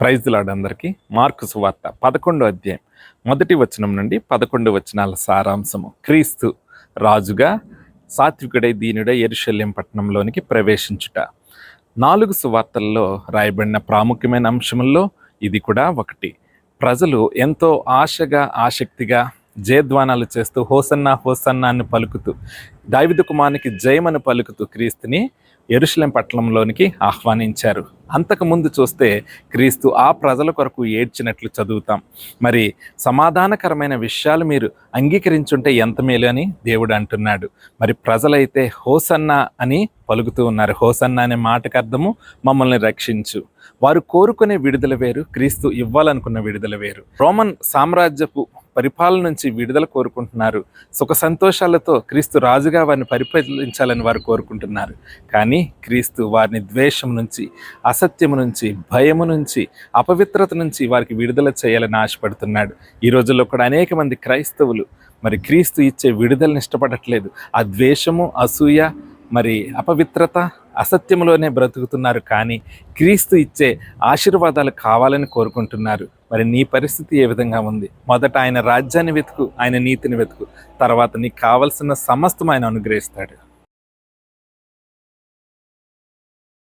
ప్రైజ్లాడు అందరికీ. మార్కు సువార్త పదకొండో అధ్యాయం మొదటి వచనం నుండి పదకొండు వచనాల సారాంశము. క్రీస్తు రాజుగా సాత్వికుడై దీనుడై ఎరుశల్యం పట్టణంలోనికి ప్రవేశించుట. నాలుగు సువార్తల్లో రాయబడిన ప్రాముఖ్యమైన అంశముల్లో ఇది కూడా ఒకటి. ప్రజలు ఎంతో ఆశగా ఆసక్తిగా జయధ్వానాలు చేస్తూ హోసన్నా హోసన్నా అని పలుకుతూ దావిద కుమారునికి జయమని పలుకుతూ క్రీస్తుని ఎరుషలేం పట్టణంలోనికి ఆహ్వానించారు. అంతకుముందు చూస్తే క్రీస్తు ఆ ప్రజల కొరకు ఏడ్చినట్లు చదువుతాం. మరి సమాధానకరమైన విషయాలు మీరు అంగీకరించుంటే ఎంత మేలు అని దేవుడు అంటున్నాడు. మరి ప్రజలైతే హోసన్నా అని పలుకుతూ ఉన్నారు. హోసన్నా అనే మాటకు అర్థము మమ్మల్ని రక్షించు. వారు కోరుకునే విడుదల వేరు క్రీస్తు ఇవ్వాలనుకున్న విడుదల వేరు. రోమన్ సామ్రాజ్యపు పరిపాలన నుంచి విడుదల కోరుకుంటున్నారు. సుఖ సంతోషాలతో క్రీస్తు రాజుగా వారిని పరిపాలించాలని వారు కోరుకుంటున్నారు. కానీ క్రీస్తు వారిని ద్వేషం నుంచి అసత్యము నుంచి భయము నుంచి అపవిత్రత నుంచి వారికి విడుదల చేయాలని ఆశపడుతున్నాడు. ఈ రోజుల్లో కూడా అనేక మంది క్రైస్తవులు మరి క్రీస్తు ఇచ్చే విడుదలని ఇష్టపడట్లేదు. ఆ ద్వేషము అసూయ మరి అపవిత్రత అసత్యంలోనే బ్రతుకుతున్నారు కానీ క్రీస్తు ఇచ్చే ఆశీర్వాదాలు కావాలని కోరుకుంటున్నారు. మరి నీ పరిస్థితి ఏ విధంగా ఉంది? మొదట ఆయన రాజ్యాన్ని వెతుకు ఆయన నీతిని వెతుకు తర్వాత నీకు కావలసిన సమస్తం ఆయన అనుగ్రహిస్తాడు.